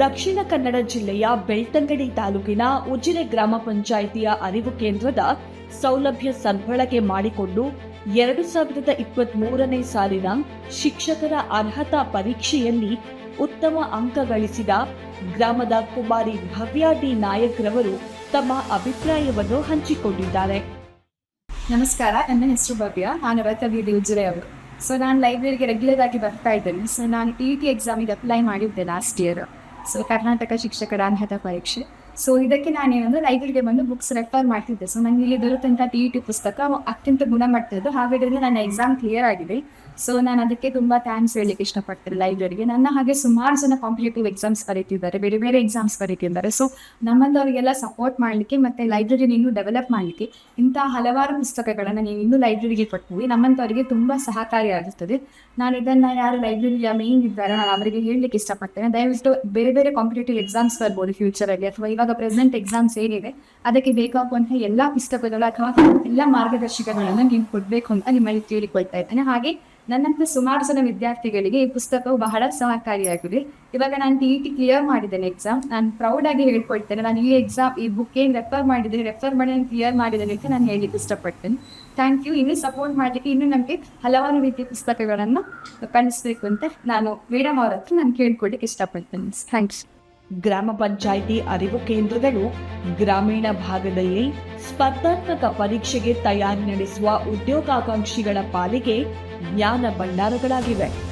ದಕ್ಷಿಣ ಕನ್ನಡ ಜಿಲ್ಲೆಯ ಬೆಳ್ತಂಗಡಿ ತಾಲೂಕಿನ ಉಜಿರೆ ಗ್ರಾಮ ಪಂಚಾಯಿತಿಯ ಅರಿವು ಕೇಂದ್ರದ ಸೌಲಭ್ಯ ಸದ್ಬಳಕೆ ಮಾಡಿಕೊಂಡು ಎರಡು ಸಾವಿರದ ಇಪ್ಪತ್ತ್ ಮೂರನೇ ಸಾಲಿನ ಶಿಕ್ಷಕರ ಅರ್ಹತಾ ಪರೀಕ್ಷೆಯಲ್ಲಿ ಉತ್ತಮ ಅಂಕ ಗಳಿಸಿದ ಗ್ರಾಮದ ಕುಮಾರಿ ಭವ್ಯಾ ಡಿ ನಾಯಕ್ರವರು ತಮ್ಮ ಅಭಿಪ್ರಾಯವನ್ನು ಹಂಚಿಕೊಂಡಿದ್ದಾರೆ. ನಮಸ್ಕಾರ, ನನ್ನ ಹೆಸರು ಭವ್ಯ. ನಾನು ರತಬಿ ಉಜಿರೆ ಅವರು. ಸೊ ನಾನು ಲೈಬ್ರರಿಗೆ ರೆಗ್ಯುಲರ್ ಆಗಿ ಬರ್ತಾ ಇದ್ದೇನೆ. ಸೊ ನಾನು ಟಿ ಟಿ ಎಕ್ಸಾಮಿಗೆ ಅಪ್ಲೈ ಮಾಡಿದ್ದೆ ಲಾಸ್ಟ್ ಇಯರ್ ಸೊ ಕರ್ನಾಟಕ ಶಿಕ್ಷಕರ ಅರ್ಹತಾ ಪರೀಕ್ಷೆ ಸೊ ಇದಕ್ಕೆ ನಾನೇನಂದ್ರೆ ಲೈಬ್ರರಿಗೆ ಬಂದು ಬುಕ್ಸ್ ರೆಫರ್ ಮಾಡ್ತಿದ್ದೆ. ಸೊ ನನಗೆ ಇಲ್ಲಿ ದೊರೆತಂಥ ಟಿ ಟಿ ಪುಸ್ತಕ ಅತ್ಯಂತ ಗುಣಮಟ್ಟದ್ದು. ಹಾಗಾದ್ರೆ ನನ್ನ ಎಕ್ಸಾಮ್ ಕ್ಲಿಯರ್ ಆಗಿದೆ. ಸೊ ನಾನು ಅದಕ್ಕೆ ತುಂಬ ಥ್ಯಾಂಕ್ಸ್ ಹೇಳಲಿಕ್ಕೆ ಇಷ್ಟಪಡ್ತೇನೆ ಲೈಬ್ರರಿಗೆ ನನ್ನ ಹಾಗೆ ಸುಮಾರು ಜನ ಕಾಂಪಿಟೇಟಿವ್ ಎಕ್ಸಾಮ್ಸ್ ಕರೀತಿದ್ದಾರೆ ಬೇರೆ ಬೇರೆ ಎಕ್ಸಾಮ್ಸ್ ಕರೀತಿದ್ದಾರೆ ಸೊ ನಮ್ಮಂಥವ್ರಿಗೆಲ್ಲ ಸಪೋರ್ಟ್ ಮಾಡಲಿಕ್ಕೆ ಮತ್ತು ಲೈಬ್ರರಿ ಇನ್ನೂ ಡೆವಲಪ್ ಮಾಡಲಿಕ್ಕೆ ಇಂತಹ ಹಲವಾರು ಪುಸ್ತಕಗಳನ್ನು ನೀವು ಇನ್ನೂ ಲೈಬ್ರರಿಗೆ ಕೊಟ್ಟಿವಿ ನಮ್ಮಂಥವರಿಗೆ ತುಂಬ ಸಹಕಾರಿಯಾಗುತ್ತದೆ ನಾನು ಇದನ್ನು ಯಾರು ಲೈಬ್ರರಿಯ ಮೇನ್ ಇದ್ದಾರೆ ನಾನು ಅವರಿಗೆ ಹೇಳಲಿಕ್ಕೆ ಇಷ್ಟಪಡ್ತೇನೆ. ದಯವಿಟ್ಟು ಬೇರೆ ಬೇರೆ ಕಾಂಪಿಟೇಟಿವ್ ಎಕ್ಸಾಮ್ಸ್ ಬರ್ಬೋದು ಫ್ಯೂಚರಲ್ಲಿ ಅಥವಾ ಇವಾಗ ಪ್ರೆಸೆಂಟ್ ಎಕ್ಸಾಮ್ಸ್ ಏನಿದೆ, ಅದಕ್ಕೆ ಬೇಕಾಗುವಂತಹ ಎಲ್ಲಾ ಪುಸ್ತಕಗಳು ಅಥವಾ ಎಲ್ಲ ಮಾರ್ಗದರ್ಶಕಗಳನ್ನು ನೀವು ಕೊಡ್ಬೇಕು ಅಂತ ನಿಮ್ಮಲ್ಲಿ ಕೇಳಿಕೊಳ್ತಾ ಇದ್ದೇನೆ. ಹಾಗೆ ನನ್ನಂತ ಸುಮಾರು ಜನ ವಿದ್ಯಾರ್ಥಿಗಳಿಗೆ ಈ ಪುಸ್ತಕವು ಬಹಳ ಸಹಕಾರಿಯಾಗಿದೆ. ಇವಾಗ ನಾನು ಟಿ ಟಿ ಕ್ಲಿಯರ್ ಮಾಡಿದ್ದೇನೆ ಎಕ್ಸಾಮ್ ನಾನು ಪ್ರೌಡ್ ಆಗಿ ಹೇಳ್ಕೊಳ್ತೇನೆ. ನಾನು ಈ ಎಕ್ಸಾಮ್ ಈ ಬುಕ್ ಏನು ರೆಫರ್ ಮಾಡಿದ್ದೇನೆ ರೆಫರ್ ಮಾಡಿ ನಾನು ಕ್ಲಿಯರ್ ಮಾಡಿದ್ದೇನೆ ಅಂತ ನಾನು ಹೇಳಿಕ್ಕೆ ಇಷ್ಟಪಡ್ತೇನೆ. ಥ್ಯಾಂಕ್ ಯು ಇನ್ನೂ ಸಪೋರ್ಟ್ ಮಾಡಲಿಕ್ಕೆ ಇನ್ನೂ ನಮಗೆ ಹಲವಾರು ರೀತಿಯ ಪುಸ್ತಕಗಳನ್ನು ಕಳಿಸ್ಬೇಕು ಅಂತ ನಾನು ಮೇಡಮ್ ಅವ್ರ ಹತ್ರ ನಾನು ಕೇಳ್ಕೊಳ್ಳಿಕ್ಕೆ ಇಷ್ಟಪಡ್ತೇನೆ. ಥ್ಯಾಂಕ್ಸ್ ಗ್ರಾಮ ಪಂಚಾಯಿತಿ ಅರಿವು ಕೇಂದ್ರಗಳು ಗ್ರಾಮೀಣ ಭಾಗದಲ್ಲಿ ಸ್ಪರ್ಧಾತ್ಮಕ ಪರೀಕ್ಷೆಗೆ ತಯಾರಿ ನಡೆಸುವ ಉದ್ಯೋಗಾಕಾಂಕ್ಷಿಗಳ ಪಾಲಿಗೆ ಜ್ಞಾನ ಭಂಡಾರಗಳಾಗಿವೆ.